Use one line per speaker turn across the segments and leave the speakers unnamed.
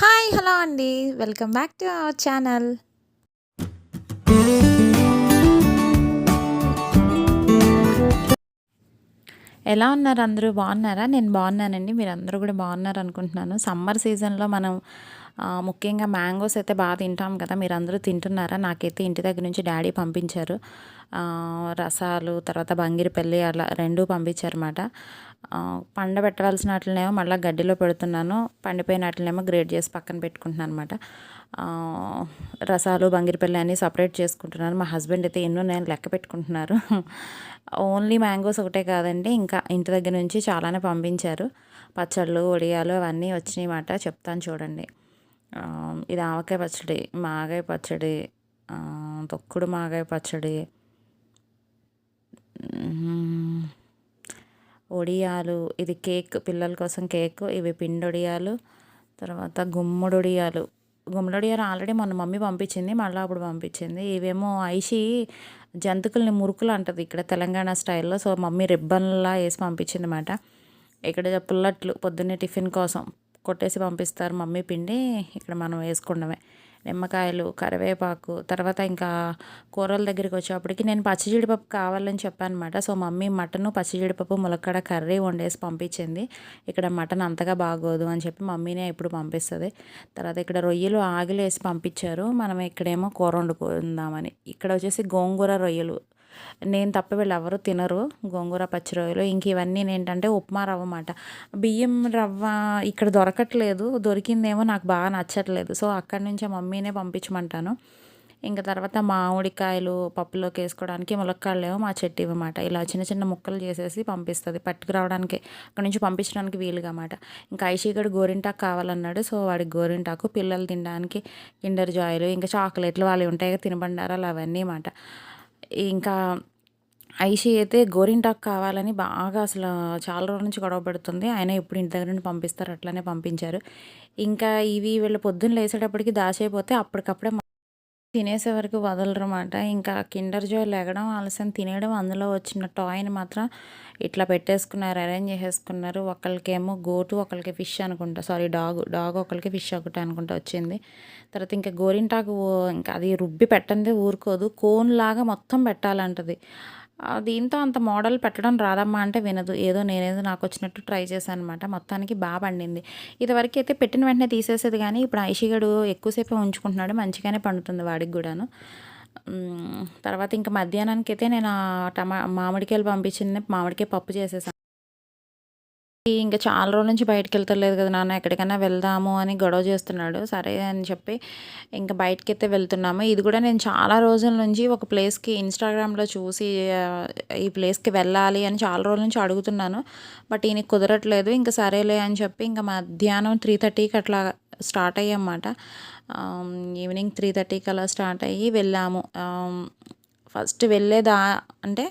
Hi hello అండి. Welcome back to our channel. ఎలా ఉన్నారు అందరూ? బాగున్నారా? నేను బాగున్నానండి. మీరు అందరూ కూడా బాగున్నారు అనుకుంటున్నాను. సమ్మర్ సీజన్లో మనం ముఖ్యంగా మ్యాంగోస్ అయితే బాగా తింటాం కదా. మీరు అందరూ తింటున్నారా? నాకైతే ఇంటి దగ్గర నుంచి డాడీ పంపించారు. రసాలు తర్వాత బంగిరిపల్లి అలా రెండూ పంపించారన్నమాట. ఆ, పండబెట్టవలసిన వాటినేమో మళ్ళీ గడ్డిలో పెడుతున్నాను. పండిపోయిన వాటినేమో గ్రేడ్ చేసి పక్కన పెట్టుకుంటున్నాను అనమాట రసాలు బంగిరిపల్లి అన్నీ సపరేట్ చేసుకుంటున్నాను. మా హస్బెండ్ అయితే ఎన్నో నేను లెక్క పెట్టుకుంటున్నారు. ఓన్లీ మ్యాంగోస్ ఒకటే కాదండి ఇంకా ఇంటి దగ్గర నుంచి చాలానే పంపించారు. పచ్చళ్ళు వడియాలు అవన్నీ వచ్చినాయి మాట చెప్తాను చూడండి. ఇది ఆవకాయ పచ్చడి మాగాయ పచ్చడి తొక్కుడు మాగాయ పచ్చడి వడియాలు ఇది కేక్ పిల్లల కోసం కేక్ ఇవి పిండొడియాలు తర్వాత గుమ్మడొడియాలు. గుమ్మడొడియాలు ఆల్రెడీ మన మమ్మీ పంపించింది మళ్ళీ అప్పుడు పంపించింది. ఇవేమో ఐషి జంతికల్ని మురుకులు అంటది ఇక్కడ తెలంగాణ స్టైల్లో. సో మమ్మీ రిబ్బన్లా వేసి పంపించింది అనమాట ఇక్కడ పుల్లట్లు పొద్దున్నే టిఫిన్ కోసం కొట్టేసి పంపిస్తారు మమ్మీ పిండి. ఇక్కడ మనం వేసుకుండమే. నిమ్మకాయలు కరివేపాకు తర్వాత ఇంకా కూరల దగ్గరికి వచ్చేప్పటికి నేను పచ్చిజీడిపప్పు కావాలని చెప్పాను అనమాట సో మమ్మీ మటన్ పచ్చిజీడిపప్పు ములక్కడ కర్రీ వండేసి పంపించింది. ఇక్కడ మటన్ అంతగా బాగోదు అని చెప్పి మమ్మీనే ఇప్పుడు పంపిస్తుంది. తర్వాత ఇక్కడ రొయ్యలు ఆగిలేసి పంపించారు. మనం ఇక్కడేమో కూర వండుకుందామని. ఇక్కడ వచ్చేసి గోంగూర రొయ్యలు. నేను తప్ప వీళ్ళు ఎవరు తినరు గోంగూర పచ్చి రొయ్యలు. ఇంక ఇవన్నీ ఏంటంటే ఉప్మా రవ్వ అన్నమాట బియ్యం రవ్వ ఇక్కడ దొరకట్లేదు దొరికిందేమో నాకు బాగా నచ్చట్లేదు. సో అక్కడి నుంచే మమ్మీనే పంపించమంటాను. ఇంకా తర్వాత మామిడికాయలు పప్పులోకి వేసుకోవడానికి ములక్కాయలు లేవు మా చెట్టు ఇవ్వమాట ఇలా చిన్న చిన్న ముక్కలు చేసేసి పంపిస్తుంది. పట్టుకురావడానికి అక్కడ నుంచి పంపించడానికి వీలుగా అన్నమాట ఇంకా ఐషీగడు గోరింటాకు కావాలన్నాడు. సో వాడికి గోరింటాకు పిల్లలు తినడానికి కిండర్ జాయిలు ఇంకా చాక్లెట్లు వాళ్ళు ఉంటాయి తినబండారాలు అవన్నీ అన్నమాట ఇంకా ఐషి అయితే గోరింటాకు కావాలని బాగా అసలు చాలా రోజుల నుంచి గొడవ పెడుతుంది. ఆయన ఇప్పుడు ఇంటి దగ్గర నుండి పంపిస్తారు అట్లనే పంపించారు. ఇంకా ఇవి వీళ్ళు పొద్దున్న లేసేటప్పటికి దాచైపోతే అప్పటికప్పుడే తినేసే వరకు వదలరమాట. ఇంకా కిండర్ జాయ్ లెగడం ఆలస్యం తినేయడం అందులో వచ్చిన టాయ్ని మాత్రం ఇట్లా పెట్టేసుకున్నారు అరేంజ్ చేసేసుకున్నారు. ఒకరికేమో గోటు ఒకరికి ఫిష్ అనుకుంటా సారీ డాగ్ డాగ్ ఒకరికి ఫిష్ ఒకటి అనుకుంటా వచ్చింది. తర్వాత ఇంకా గోరింటాకు ఓ- ఇంకా అది రుబ్బి పెట్టందే ఊరుకోదు. కోన్ లాగా మొత్తం పెట్టాలంటది. దీంతో అంత మోడల్ పెట్టడం రాదమ్మా అంటే వినదు. ఏదో నేనేదో నాకు వచ్చినట్టు ట్రై చేశాను అనమాట మొత్తానికి బాగా పండింది. ఇదివరకు అయితే పెట్టిన వెంటనే తీసేసేది కానీ ఇప్పుడు ఐషిగడు ఎక్కువసేపు ఉంచుకుంటున్నాడు. మంచిగానే పండుతుంది వాడికి కూడాను. తర్వాత ఇంకా మధ్యాహ్నానికి అయితే నేను ఆ టమా మామిడికాయలు పంపించింది. మామిడికాయ పప్పు చేసేసాను ఇంకా చాలా రోజుల నుంచి బయటకు వెళ్తలేదు కదా నాన్న ఎక్కడికైనా వెళ్దాము అని గొడవ చేస్తున్నాడు. సరే అని చెప్పి ఇంకా బయటకి అయితే వెళ్తున్నాము. ఇది కూడా నేను చాలా రోజుల నుంచి ఒక ప్లేస్కి ఇన్స్టాగ్రామ్లో చూసి ఈ ప్లేస్కి వెళ్ళాలి అని చాలా రోజుల నుంచి అడుగుతున్నాను. బట్ ఈయనకి కుదరట్లేదు. ఇంకా సరేలే అని చెప్పి ఇంకా మధ్యాహ్నం త్రీ థర్టీకి అట్లా స్టార్ట్ అయ్యమాట ఈవినింగ్ త్రీ థర్టీకి అలా స్టార్ట్ అయ్యి వెళ్ళాము. ఫస్ట్ వెళ్ళేదా అంటే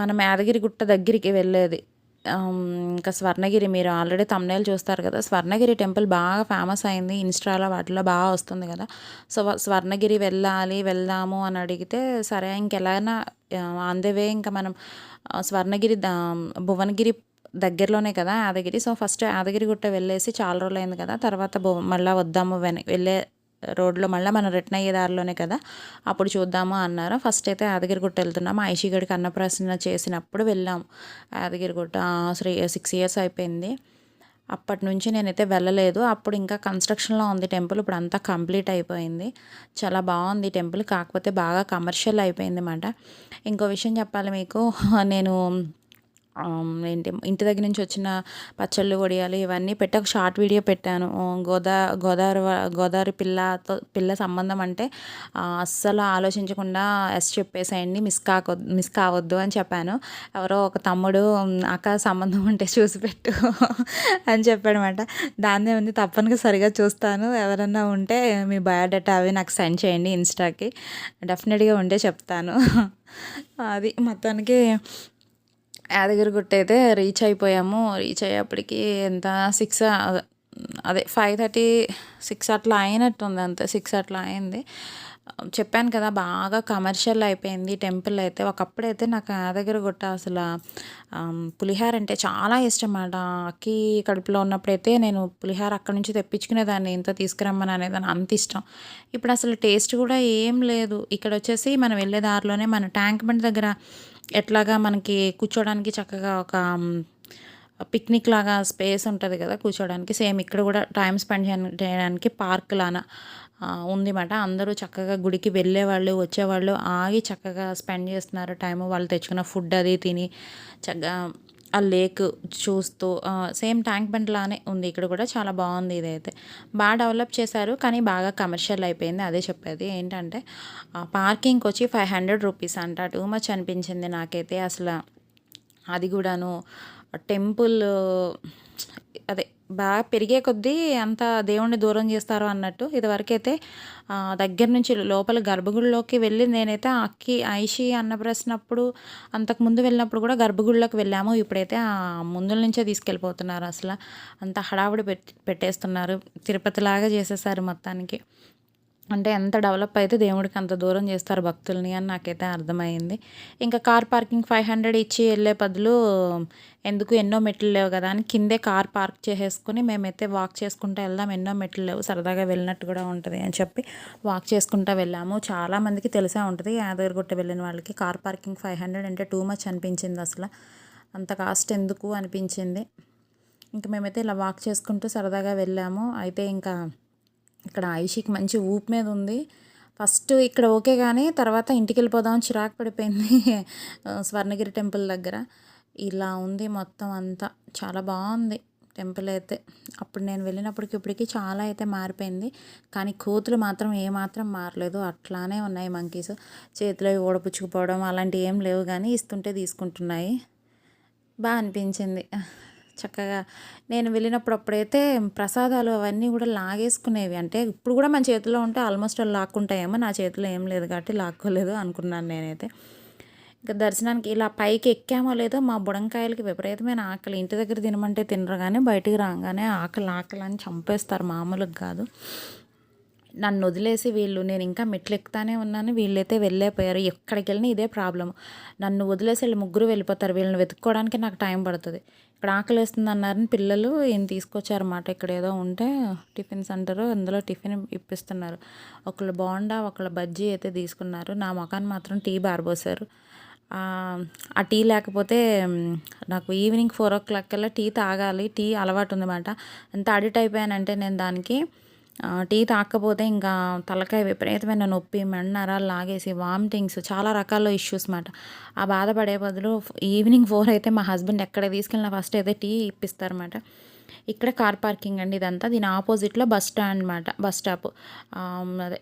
మనం యాదగిరి గుట్ట దగ్గరికి వెళ్ళేది. ఇంకా స్వర్ణగిరి మీరు ఆల్రెడీ తమ్నేల్ చూస్తారు కదా స్వర్ణగిరి టెంపుల్ బాగా ఫేమస్ అయింది ఇన్స్టాలో వాటిలో బాగా వస్తుంది కదా. సో స్వర్ణగిరి వెళ్ళాలి వెళ్దాము అని అడిగితే సరే ఇంకెలాగైనా ఆన్ ద వే ఇంకా మనం స్వర్ణగిరి భువనగిరి దగ్గరలోనే కదా యాదగిరి సో ఫస్ట్ యాదగిరి గుట్ట వెళ్ళేసి చాలా రోజులు అయింది కదా తర్వాత భువ మళ్ళీ వద్దాము వెన వెళ్ళే రోడ్లో మళ్ళీ మనం రిటర్న్ అయ్యే దారిలోనే కదా. అప్పుడు చూద్దాము అన్నారు. ఫస్ట్ అయితే యాదగిరిగుట్ట వెళ్తున్నాము ఐషిగడికి అన్నప్రాసన చేసినప్పుడు వెళ్ళాము యాదగిరిగుట్ట శ్రీ సిక్స్ ఇయర్స్ అయిపోయింది. అప్పటి నుంచి నేనైతే వెళ్ళలేదు. అప్పుడు ఇంకా కన్స్ట్రక్షన్లో ఉంది టెంపుల్. ఇప్పుడు అంతా కంప్లీట్ అయిపోయింది. చాలా బాగుంది టెంపుల్. కాకపోతే బాగా కమర్షియల్ అయిపోయింది అన్నమాట. ఇంకో విషయం చెప్పాలి మీకు. నేను ఏంటి ఇంటి దగ్గర నుంచి వచ్చిన పచ్చళ్ళు వడియాలు ఇవన్నీ పెట్టి ఒక షార్ట్ వీడియో పెట్టాను. గోదా గోదావరి గోదావరి పిల్లతో పిల్ల సంబంధం అంటే అస్సలు ఆలోచించకుండా ఎస్ చెప్పేసేయండి మిస్ కాకొ మిస్ కావద్దు అని చెప్పాను. ఎవరో ఒక తమ్ముడు అక్క సంబంధం ఉంటే చూసి పెట్టు అని చెప్పాడనమాట. దాన్నే ఉంది తప్పనిగా సరిగా చూస్తాను. ఎవరన్నా ఉంటే మీ బయోడేటా అవి నాకు సెండ్ చేయండి ఇన్స్టాకి. డెఫినెట్గా ఉంటే చెప్తాను. అది మొత్తానికి యాదగిరిగుట్ట అయితే రీచ్ అయిపోయాము. రీచ్ అయ్యేప్పటికి ఎంత? సిక్స్ అదే ఫైవ్ థర్టీ సిక్స్ అట్లా అయినట్టుంది అంతే. సిక్స్ అట్లా అయింది. చెప్పాను కదా బాగా కమర్షియల్ అయిపోయింది టెంపుల్ అయితే. ఒకప్పుడైతే నాకు దగ్గర గుట్ట అసలు పులిహార అంటే చాలా ఇష్టం అన్నమాట అక్కి కడుపులో ఉన్నప్పుడైతే నేను పులిహార అక్కడ నుంచి తెప్పించుకునేదాన్ని ఇంత తీసుకురమ్మని అనేదాన్ని అంత ఇష్టం. ఇప్పుడు అసలు టేస్ట్ కూడా ఏం లేదు. ఇక్కడ వచ్చేసి మనం వెళ్ళే దారిలోనే మన ట్యాంక్ బండ్ దగ్గర ఎట్లాగా మనకి కూర్చోడానికి చక్కగా ఒక పిక్నిక్ లాగా స్పేస్ ఉంటుంది కదా కూర్చోడానికి. సేమ్ ఇక్కడ కూడా టైం స్పెండ్ చేయడానికి పార్క్ లానా ఉంది మాట అందరూ చక్కగా గుడికి వెళ్ళేవాళ్ళు వచ్చేవాళ్ళు ఆగి చక్కగా స్పెండ్ చేస్తున్నారు. టైము వాళ్ళు తెచ్చుకున్న ఫుడ్ అది తిని చక్కగా ఆ లేక్ చూస్తూ సేమ్ ట్యాంక్ బండ్ లానే ఉంది. ఇక్కడ కూడా చాలా బాగుంది ఇదైతే. బాగా డెవలప్ చేశారు కానీ బాగా కమర్షియల్ అయిపోయింది. అదే చెప్పేది ఏంటంటే పార్కింగ్కి వచ్చి ఫైవ్ హండ్రెడ్ రూపీస్ అంట. టూ మచ్ అనిపించింది నాకైతే అసలు. అది కూడాను టెంపుల్ అదే బాగా పెరిగే కొద్దీ అంత దేవుణ్ణి దూరం చేస్తారు అన్నట్టు. ఇదివరకైతే దగ్గర నుంచి లోపల గర్భగుడిలోకి వెళ్ళి నేనైతే. అక్కి ఐషి అన్నప్రశ్నప్పుడు అంతకుముందు వెళ్ళినప్పుడు కూడా గర్భగుడిలోకి వెళ్ళాము. ఇప్పుడైతే ఆ ముందుల నుంచే తీసుకెళ్ళిపోతున్నారు అసలు. అంత హడావుడి పెట్టి పెట్టేస్తున్నారు. తిరుపతిలాగా చేసేసారు మొత్తానికి. అంటే ఎంత డెవలప్ అయితే దేవుడికి అంత దూరం చేస్తారు భక్తుల్ని అని నాకైతే అర్థమైంది. ఇంకా కార్ పార్కింగ్ ఫైవ్ హండ్రెడ్ ఇచ్చి వెళ్ళే బదులు ఎందుకు ఎన్నో మెట్లు లేవు కదా అని కిందే కార్ పార్క్ చేసేసుకుని మేమైతే వాక్ చేసుకుంటూ వెళ్దాం ఎన్నో మెట్లు లేవు సరదాగా వెళ్ళినట్టు కూడా ఉంటుంది అని చెప్పి వాక్ చేసుకుంటూ వెళ్ళాము. చాలామందికి తెలిసే ఉంటుంది యాదగిరిగుట్ట వెళ్ళిన వాళ్ళకి కార్ పార్కింగ్ ఫైవ్ హండ్రెడ్ అంటే టూ మచ్ అనిపించింది అసలు. అంత కాస్ట్ ఎందుకు అనిపించింది. ఇంకా మేమైతే ఇలా వాక్ చేసుకుంటూ సరదాగా వెళ్ళాము. అయితే ఇంకా ఇక్కడ ఐషికి మంచి ఊపు మీద ఉంది. ఫస్ట్ ఇక్కడ ఓకే కానీ తర్వాత ఇంటికి వెళ్ళిపోదాం చిరాకు పడిపోయింది స్వర్ణగిరి టెంపుల్ దగ్గర. ఇలా ఉంది మొత్తం అంతా. చాలా బాగుంది టెంపుల్ అయితే. అప్పుడు నేను వెళ్ళినప్పటికి ఇప్పటికి చాలా అయితే మారిపోయింది. కానీ కోతులు మాత్రం ఏమాత్రం మారలేదు. అట్లానే ఉన్నాయి మంకీస్ చేతిలో ఓడపుచ్చుకుపోవడం అలాంటివి ఏం లేవు కానీ ఇస్తుంటే తీసుకుంటున్నాయి. బాగా అనిపించింది. చక్కగా నేను వెళ్ళినప్పుడు అప్పుడైతే ప్రసాదాలు అవన్నీ కూడా లాగేసుకునేవి. అంటే ఇప్పుడు కూడా మన చేతిలో ఉంటే ఆల్మోస్ట్ వాళ్ళు లాక్కుంటాయేమో నా చేతిలో ఏం లేదు కాబట్టి లాక్కోలేదు అనుకున్నాను నేనైతే. ఇంకా దర్శనానికి ఇలా పైకి ఎక్కామో లేదో మా బుడంకాయలకి విపరీతమైన ఆకలి. ఇంటి దగ్గర తినమంటే తినరు కానీ బయటికి రాగానే ఆకలి ఆకలి అని చంపేస్తారు మామూలుగా కాదు. నన్ను వదిలేసి వీళ్ళు నేను ఇంకా మెట్లు ఎక్కుతానే ఉన్నాను వీళ్ళైతే వెళ్ళేపోయారు ఎక్కడికి వెళ్ళినా ఇదే ప్రాబ్లం నన్ను వదిలేసి వీళ్ళు ముగ్గురు వెళ్ళిపోతారు వీళ్ళని వెతుక్కోవడానికి నాకు టైం పడుతుంది. ఇక్కడ ఆకలి వేస్తుంది అన్నారని పిల్లలు ఏం తీసుకొచ్చారన్నమాట ఇక్కడ ఏదో ఉంటే టిఫిన్ సెంటర్ అందులో టిఫిన్ ఇప్పిస్తున్నారు. ఒకళ్ళు బోండా ఒకళ్ళు బజ్జీ అయితే తీసుకున్నారు. నా మొఖాన్ని మాత్రం టీ బారబోసారు ఆ టీ లేకపోతే నాకు ఈవినింగ్ ఫోర్ ఓ క్లాక్ కల్లా టీ తాగాలి టీ అలవాటు ఉందన్నమాట. ఎంత అడిట్ అయిపోయానంటే నేను దానికి టీ తాకపోతే ఇంకా తలకాయ విపరీతమైన నొప్పి మెన్నరాలు లాగేసి వామిటింగ్స్ చాలా రకాల ఇష్యూస్ మాట ఆ బాధపడే బదులు ఈవినింగ్ ఫోర్ అయితే మా హస్బెండ్ ఎక్కడ తీసుకెళ్ళిన ఫస్ట్ అయితే టీ ఇప్పిస్తారన్నమాట ఇక్కడ కార్ పార్కింగ్ అండి ఇదంతా. దీని ఆపోజిట్లో బస్ స్టాండ్ అనమాట బస్ స్టాప్. అదే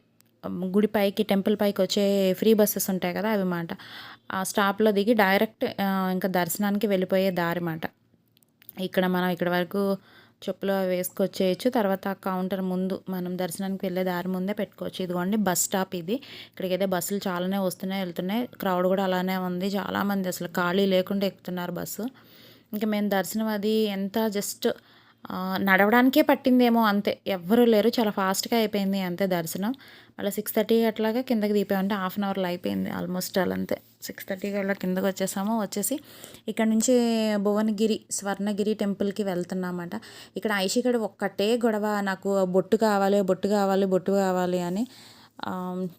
గుడి పైకి టెంపుల్ పైకి వచ్చే ఫ్రీ బస్సెస్ ఉంటాయి కదా అవి మాట ఆ స్టాప్లో దిగి డైరెక్ట్ ఇంకా దర్శనానికి వెళ్ళిపోయే దారి మాట ఇక్కడ మనం ఇక్కడ వరకు చెప్పులు వేసుకొచ్చేయచ్చు. తర్వాత కౌంటర్ ముందు మనం దర్శనానికి వెళ్ళే దారి ముందే పెట్టుకోవచ్చు. ఇదిగోండి బస్ స్టాప్ ఇది. ఇక్కడికి అయితే బస్సులు చాలానే వస్తున్నాయి వెళ్తున్నాయి. క్రౌడ్ కూడా అలానే ఉంది. చాలామంది అసలు ఖాళీ లేకుండా ఎక్కుతున్నారు బస్సు. ఇంకా మేము దర్శనం అది ఎంత జస్ట్ నడవడానికే పట్టిందేమో అంతే. ఎవ్వరూ లేరు. చాలా ఫాస్ట్గా అయిపోయింది అంతే దర్శనం. మళ్ళీ సిక్స్ థర్టీ అట్లాగా కిందకి దిపామంటే హాఫ్ అన్ అవర్లో అయిపోయింది ఆల్మోస్ట్ అలా అంతే సిక్స్ థర్టీకి అలా కిందకు వచ్చేసాము. వచ్చేసి ఇక్కడ నుంచి భువనగిరి స్వర్ణగిరి టెంపుల్కి వెళ్తున్నామట. ఇక్కడ ఐషికడ ఒక్కటే గొడవ నాకు బొట్టు కావాలి బొట్టు కావాలి బొట్టు కావాలి అని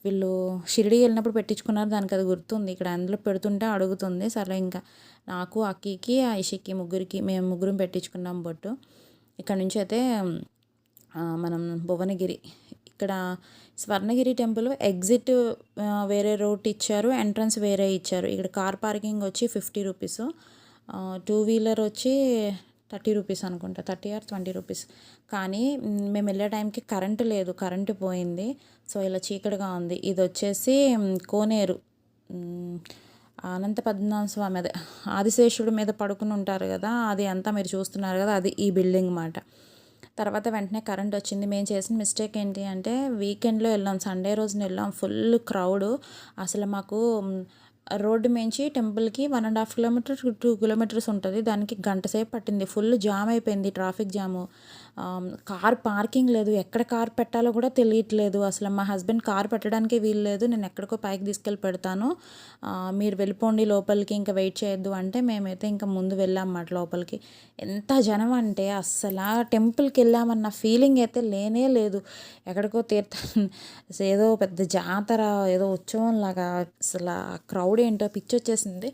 వీళ్ళు షిరిడి వెళ్ళినప్పుడు పెట్టించుకున్నారు. దానికి అది గుర్తుంది. ఇక్కడ అందులో పెడుతుంటే అడుగుతుంది. సరే ఇంకా నాకు అక్కికి ఐషికి ముగ్గురికి మేము ముగ్గురం పెట్టించుకున్నాం బొట్టు. ఇక్కడ నుంచి అయితే మనం భువనగిరి ఇక్కడ స్వర్ణగిరి టెంపుల్ ఎగ్జిట్ వేరే రోడ్ ఇచ్చారు ఎంట్రన్స్ వేరే ఇచ్చారు. ఇక్కడ కార్ పార్కింగ్ వచ్చి ఫిఫ్టీ రూపీస్. టూ వీలర్ వచ్చి థర్టీ రూపీస్ అనుకుంటా. Thirty or twenty rupees. కానీ మేము వెళ్ళే టైంకి కరెంటు లేదు కరెంటు పోయింది. సో ఇలా చీకటిగా ఉంది. ఇది వచ్చేసి కోనేరు. అనంత పద్మనాభ స్వామి అదే. ఆదిశేషుడి మీద పడుకుని ఉంటారు కదా అది అంతా మీరు చూస్తున్నారు కదా అది ఈ బిల్డింగ్ మాట. తర్వాత వెంటనే కరెంట్ వచ్చింది. మేము చేసిన మిస్టేక్ ఏంటి అంటే వీకెండ్లో వెళ్ళాం సండే రోజున వెళ్ళాం ఫుల్ క్రౌడ్. అసలు మాకు రోడ్డు మించి టెంపుల్కి one and half kilometer two kilometers ఉంటుంది. దానికి గంట సేపు పట్టింది. ఫుల్ జామ్ అయిపోయింది ట్రాఫిక్ జాము. కార్ పార్కింగ్ లేదు. ఎక్కడ కార్ పెట్టాలో కూడా తెలియట్లేదు. అసలు మా హస్బెండ్ కార్ పెట్టడానికి వీలు లేదు. నేను ఎక్కడికో పైకి తీసుకెళ్ళి పెడతాను. మీరు వెళ్ళిపోండి లోపలికి ఇంకా వెయిట్ చేయొద్దు అంటే మేమైతే ఇంకా ముందు వెళ్ళామన్నమాట లోపలికి. ఎంత జనం అంటే అస్సలు టెంపుల్కి వెళ్ళామన్న ఫీలింగ్ అయితే లేనే లేదు. ఎక్కడికో తీర్థం ఏదో పెద్ద జాతర ఏదో ఉత్సవం లాగా అసలు క్రౌడ్ ఏంటో పిచ్చి వచ్చేసింది.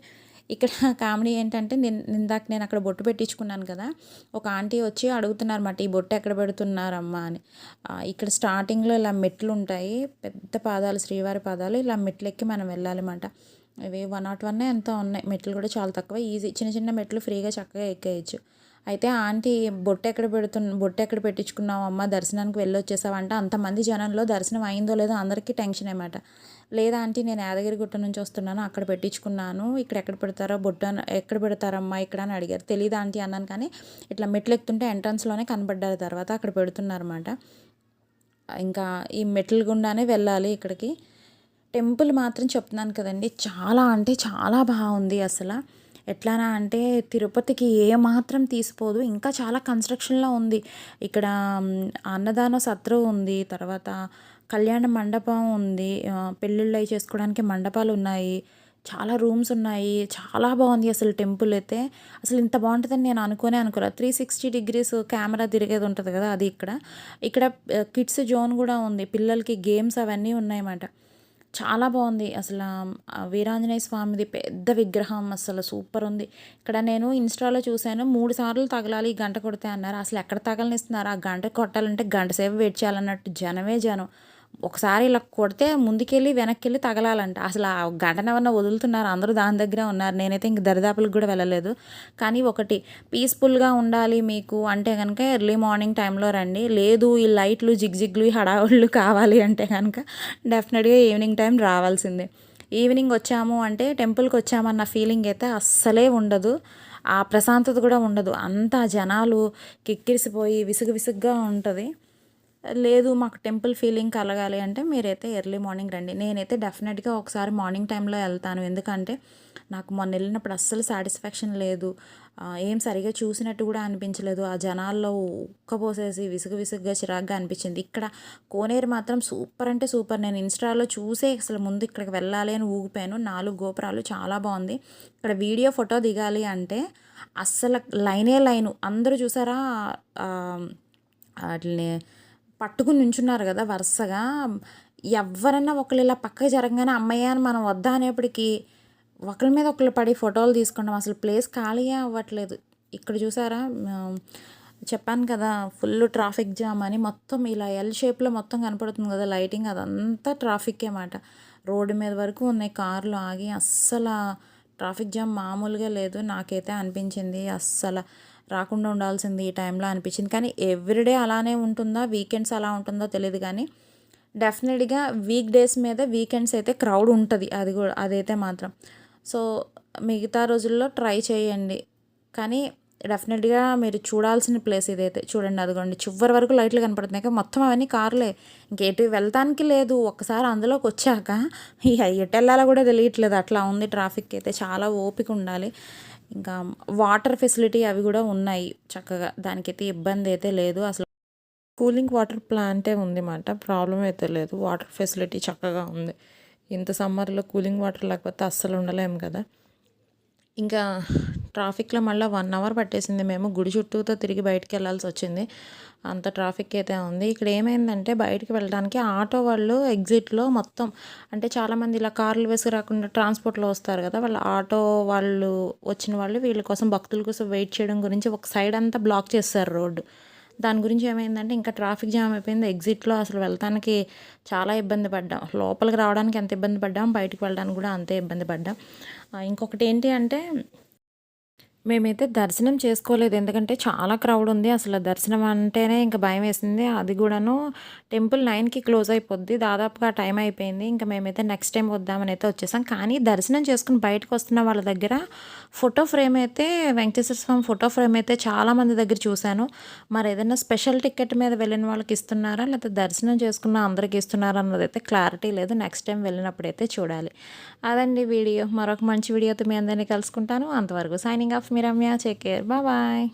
ఇక్కడ కామెడీ ఏంటంటే నేను ఇందాక నేను అక్కడ బొట్టు పెట్టించుకున్నాను కదా ఒక ఆంటీ వచ్చి అడుగుతున్నారన్నమాట ఈ బొట్టు ఎక్కడ పెడుతున్నారమ్మా అని. ఇక్కడ స్టార్టింగ్లో ఇలా మెట్లు ఉంటాయి పెద్ద పాదాలు శ్రీవారి పాదాలు ఇలా మెట్లు ఎక్కి మనం వెళ్ళాలన్నమాట ఇవి వన్ నాట్ వన్ ఎంతో ఉన్నాయి. మెట్లు కూడా చాలా తక్కువ ఈజీ చిన్న చిన్న మెట్లు ఫ్రీగా చక్కగా ఎక్కేయచ్చు. అయితే ఆంటీ బొట్టు ఎక్కడ పెడుతున్న బొట్టు ఎక్కడ పెట్టించుకున్నావు అమ్మ? దర్శనానికి వెళ్ళి వచ్చేసావంటే అంతమంది జనంలో దర్శనం అయిందో లేదో అందరికీ టెన్షన్ అనమాట లేదా ఆంటీ నేను యాదగిరి గుట్ట నుంచి వస్తున్నాను అక్కడ పెట్టించుకున్నాను. ఇక్కడ ఎక్కడ పెడతారో బొట్టు ఎక్కడ పెడతారమ్మా ఇక్కడ అని అడిగారు. తెలియదు ఆంటీ అన్నాను కానీ ఇట్లా మెట్లు ఎక్కుతుంటే ఎంట్రన్స్లోనే కనబడ్డారు తర్వాత అక్కడ పెడుతున్నారన్నమాట. ఇంకా ఈ మెట్ల గుండానే వెళ్ళాలి ఇక్కడికి. టెంపుల్ మాత్రం చెప్తున్నాను కదండి చాలా అంటే చాలా బాగుంది అసలు. ఎట్లానా అంటే తిరుపతికి ఏ మాత్రం తీసిపోదు. ఇంకా చాలా కన్స్ట్రక్షన్లో ఉంది. ఇక్కడ అన్నదాన సత్రం ఉంది. తర్వాత కళ్యాణ మండపం ఉంది. పెళ్ళిళ్ళు అవి చేసుకోవడానికి మండపాలు ఉన్నాయి. చాలా రూమ్స్ ఉన్నాయి. చాలా బాగుంది అసలు టెంపుల్ అయితే. అసలు ఇంత బాగుంటుందని నేను అనుకోనే అనుకోలే త్రీ సిక్స్టీ డిగ్రీస్ కెమెరా తిరిగేది ఉంటుంది కదా అది ఇక్కడ. ఇక్కడ కిడ్స్ జోన్ కూడా ఉంది. పిల్లలకి గేమ్స్ అవన్నీ ఉన్నాయన్నమాట. చాలా బాగుంది. అసలు వీరాంజనేయ స్వామిది పెద్ద విగ్రహం. అసలు సూపర్ ఉంది. ఇక్కడ నేను ఇన్స్టాలో చూశాను మూడు సార్లు తగలాలి ఈ గంట కొడితే అన్నారు. అసలు ఎక్కడ తగలనిస్తున్నారు? ఆ గంట కొట్టాలంటే గంట సేపు వెయిట్ చేయాలన్నట్టు జనమే జనం. ఒకసారి ఇలా కొడితే ముందుకెళ్ళి వెనక్కి వెళ్ళి తగలాలంట. అసలు ఆ గంటను ఏమన్నా వదులుతున్నారు? అందరూ దాని దగ్గరే ఉన్నారు. నేనైతే ఇంక దరిదాపులకు కూడా వెళ్ళలేదు. కానీ ఒకటి పీస్ఫుల్గా ఉండాలి మీకు అంటే కనుక ఎర్లీ మార్నింగ్ టైంలో రండి. లేదు ఈ లైట్లు జిగ్జిగ్లు హడావుళ్ళు కావాలి అంటే కనుక డెఫినెట్గా ఈవినింగ్ టైం రావాల్సిందే. ఈవినింగ్ వచ్చాము అంటే టెంపుల్కి వచ్చామన్న ఫీలింగ్ అయితే అస్సలే ఉండదు. ఆ ప్రశాంతత కూడా ఉండదు. అంతా జనాలు కిక్కిరిసిపోయి విసుగు విసుగ్గా ఉంటుంది. లేదు మాకు టెంపుల్ ఫీలింగ్ కలగాలి అంటే మీరైతే ఎర్లీ మార్నింగ్ రండి. నేనైతే డెఫినెట్గా ఒకసారి మార్నింగ్ టైంలో వెళ్తాను. ఎందుకంటే నాకు మొన్న వెళ్ళినప్పుడు అస్సలు సాటిస్ఫాక్షన్ లేదు. ఏం సరిగా చూసినట్టు కూడా అనిపించలేదు. ఆ జనాల్లో ఉక్కపోసేసి విసుగు విసుగ్గా చిరాగ్గా అనిపించింది. ఇక్కడ కోనేరు మాత్రం సూపర్ అంటే సూపర్. నేను ఇన్స్టాలో చూసే అసలు ముందు ఇక్కడికి వెళ్ళాలి అని ఊగిపోయాను. నాలుగు గోపురాలు చాలా బాగుంది. ఇక్కడ వీడియో ఫోటో దిగాలి అంటే అస్సలు లైనే లైను. అందరూ చూసారా? వాటిని పట్టుకుని నుంచున్నారు కదా వరుసగా. ఎవరైనా ఒకళ్ళు ఇలా పక్కకి జరగగానే అమ్మయ్య అని మనం వద్దా అనేప్పటికీ ఒకరి మీద ఒకళ్ళు పడి ఫోటోలు తీసుకుంటాం అసలు ప్లేస్ ఖాళీయే అవ్వట్లేదు. ఇక్కడ చూసారా? చెప్పాను కదా ఫుల్ ట్రాఫిక్ జామ్ అని మొత్తం ఇలా ఎల్ షేప్లో మొత్తం కనపడుతుంది కదా లైటింగ్. అదంతా ట్రాఫిక్ మాట. రోడ్డు మీద వరకు ఉన్నాయి కార్లు ఆగి అస్సలు ట్రాఫిక్ జామ్ మామూలుగా లేదు. నాకైతే అనిపించింది అస్సలు. రాకుండా ఉండాల్సింది ఈ టైంలో అనిపించింది. కానీ ఎవ్రీడే అలానే ఉంటుందా? వీకెండ్స్ అలా ఉంటుందో తెలియదు కానీ డెఫినెట్గా వీక్ డేస్ మీద వీకెండ్స్ అయితే క్రౌడ్ ఉంటుంది. అది కూడా అదైతే మాత్రం. సో మిగతా రోజుల్లో ట్రై చేయండి. కానీ డెఫినెట్గా మీరు చూడాల్సిన ప్లేస్ ఇదైతే చూడండి. అదిగోండి చివరి వరకు లైట్లు కనపడుతున్నాయి. కానీ మొత్తం అవన్నీ కార్లే. ఇంకేటి వెళ్తానికి లేదు. ఒక్కసారి అందులోకి వచ్చాక ఎటు వెళ్ళాలో కూడా తెలియట్లేదు. అట్లా ఉంది ట్రాఫిక్ అయితే. చాలా ఓపిక ఉండాలి. ఇంకా వాటర్ ఫెసిలిటీ అవి కూడా ఉన్నాయి చక్కగా. దానికైతే ఇబ్బంది అయితే లేదు. అసలు కూలింగ్ వాటర్ ప్లాంటే ఉంది మాట ప్రాబ్లం అయితే లేదు. వాటర్ ఫెసిలిటీ చక్కగా ఉంది. ఇంత సమ్మర్లో కూలింగ్ వాటర్ లేకపోతే అస్సలు ఉండలేము కదా. ఇంకా ట్రాఫిక్లో మళ్ళీ వన్ అవర్ పట్టేసింది. మేము గుడి చుట్టూతో తిరిగి బయటికి వెళ్ళాల్సి వచ్చింది. అంత ట్రాఫిక్ అయితే ఉంది. ఇక్కడ ఏమైందంటే బయటికి వెళ్ళడానికి ఆటో వాళ్ళు ఎగ్జిట్లో మొత్తం అంటే చాలామంది ఇలా కార్లు వేసి రాకుండా ట్రాన్స్పోర్ట్లో వస్తారు కదా. వాళ్ళు ఆటో వాళ్ళు వచ్చిన వాళ్ళు వీళ్ళ కోసం భక్తుల కోసం వెయిట్ చేయడం గురించి ఒక సైడ్ అంతా బ్లాక్ చేస్తారు రోడ్డు. దాని గురించి ఏమైందంటే ఇంకా ట్రాఫిక్ జామ్ అయిపోయింది. ఎగ్జిట్లో అసలు వెళ్తానికి చాలా ఇబ్బంది పడ్డాం. లోపలికి రావడానికి ఎంత ఇబ్బంది పడ్డాం? బయటకు వెళ్ళడానికి కూడా అంతే ఇబ్బంది పడ్డాం. ఇంకొకటి ఏంటి అంటే మేమైతే దర్శనం చేసుకోలేదు. ఎందుకంటే చాలా క్రౌడ్ ఉంది. అసలు దర్శనం అంటేనే ఇంకా భయం వేసింది. అది కూడాను టెంపుల్ నైన్కి క్లోజ్ అయిపోద్ది. దాదాపుగా టైం అయిపోయింది. ఇంకా మేమైతే నెక్స్ట్ టైం వద్దామని అయితే వచ్చేసాం. కానీ దర్శనం చేసుకుని బయటకు వస్తున్న వాళ్ళ దగ్గర ఫోటో ఫ్రేమ్ అయితే వెంకటేశ్వర స్వామి ఫోటో ఫ్రేమ్ అయితే చాలా మంది దగ్గర చూశాను. మరి ఏదైనా స్పెషల్ టికెట్ మీద వెళ్ళిన వాళ్ళకి ఇస్తున్నారా? లేకపోతే దర్శనం చేసుకున్న అందరికి ఇస్తున్నారా? అన్నది అయితే క్లారిటీ లేదు. నెక్స్ట్ టైం వెళ్ళినప్పుడు అయితే చూడాలి. అదండి వీడియో. మరొక మంచి వీడియోతో మీ అందరినీ కలుసుకుంటాను. అంతవరకు సైనింగ్ ఆఫ్ మీ రమ్య చెక్ కేర్ బాయ్